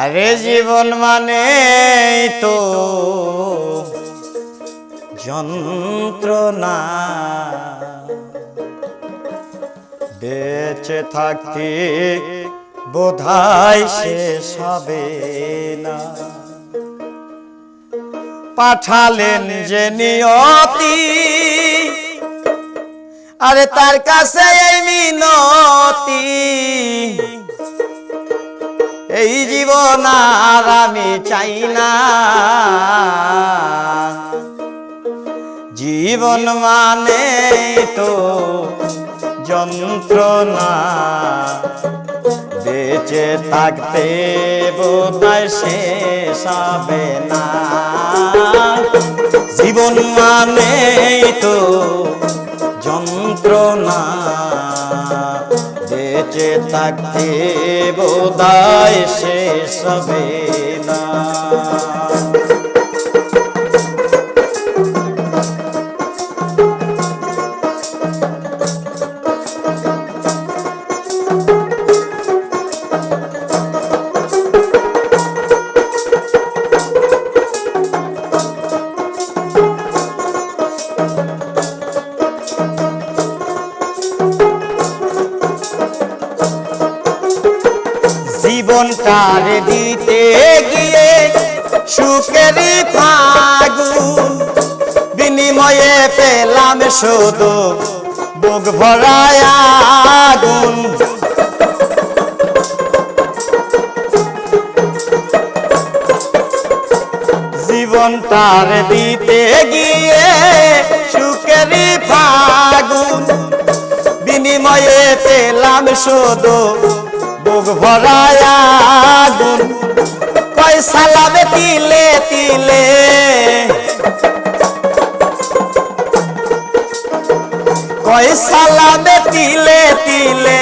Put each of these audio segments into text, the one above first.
আরে জীবন মানে তো যন্ত্রণা। বেঁচে থাকতে বোধায় শেষ হবে না। পাঠালেন যে নিয়তি, আরে তার কাছে মিনতি। এই জীবন আর আমি চাই না। জীবন মানে তো যন্ত্রণা। বেঁচে থাকতে বোধহয় শেষ হবে না। জীবন মানে তো যন্ত্রণা। বেঁচে থাকতে বোধায় শেষ হবে না। জীবনটার দিতে গিয়ে সুখেরই ফাগুন, বিনিময়ে পেলাম শুধু বুক ভরায় আগুন। জীবনটার দিতে গিয়ে সুখেরই ফাগুন, বিনিময়ে পেলাম শুধু বুক ভরায় আগুন সালামে তিলে তিলে কয় সালামে তিলে তিলে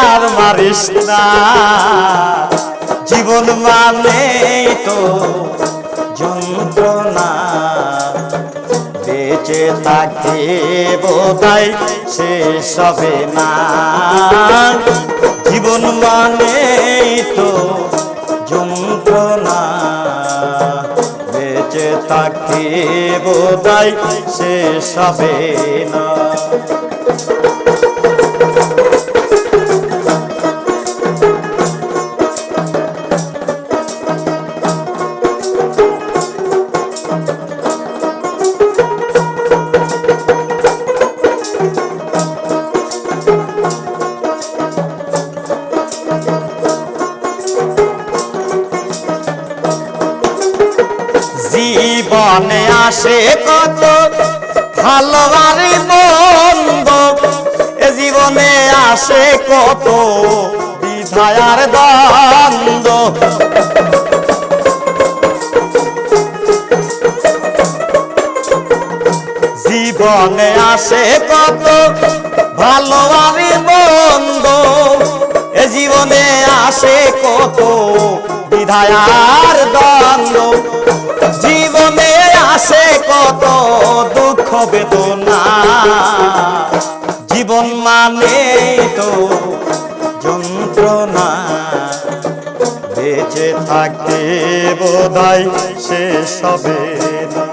আর মারিস না। জীবন মানে তো যন্ত্রণা। বেঁচে থাকি বোধাই শেষ সবে না। জীবন মানে তো যন্ত্রণা। বেঁচে থাকি বোধাই শেষ সবে না। জীবনে আসে কত ভালোবারি মন্দ। এ জীবনে আসে কত বিধায়ার দ্বন্দ্ব। জীবনে আসে কত ভালোবারি মন্দ। এ জীবনে আসে কত বিধায়ার দ্বন্দ্ব। মানে তো যন্ত্রণা বেঁচে থাকতে বোধহয় সে না।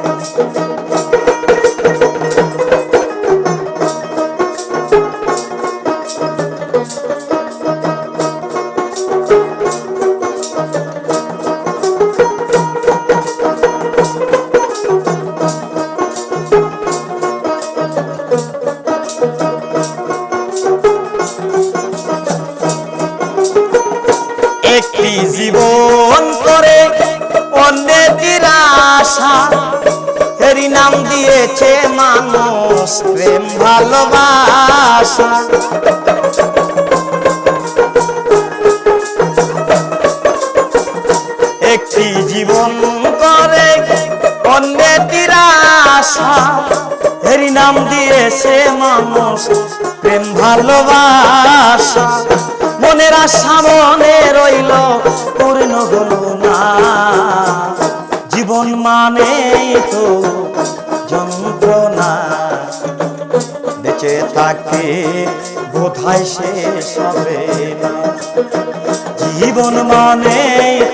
আশা এরই নাম দিয়েছে মানুষ প্রেম ভালোবাসা। একটি জীবন করে অন্যের আশা এরই নাম দিয়েছে মানুষ প্রেম ভালোবাসা। মনের আশা মনে রইল পূর্ণ হলো না। জীবন মানে তো যন্ত্রণা। বেঁচে থাকে শেষ হবে না। জীবন মানে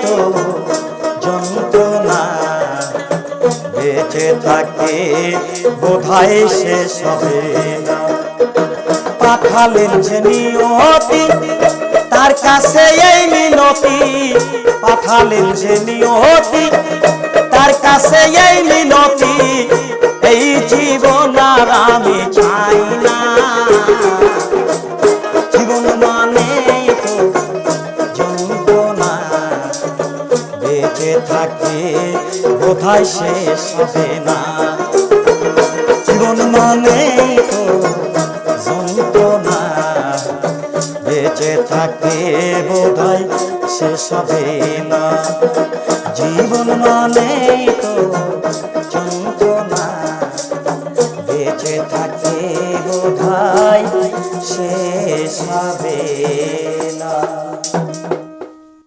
তো যন্ত্রণা। বেঁচে থাকে, বোধহয় শেষ হবে না। পাঠালেন যে নিয়তি, তার কাছে এই মিনতি। পাঠালেন যে নিয়তি কাছে এই মিনতি এই জীবন আর আমি চাই না। জীবন মানে তো যন্ত্রণা, বেঁচে থাকে বোধহয় শেষ হবে না। জীবন মানে তো যন্ত্রণা, বেঁচে থাকে বোধহয় শেষ হবে না। জীবন মানে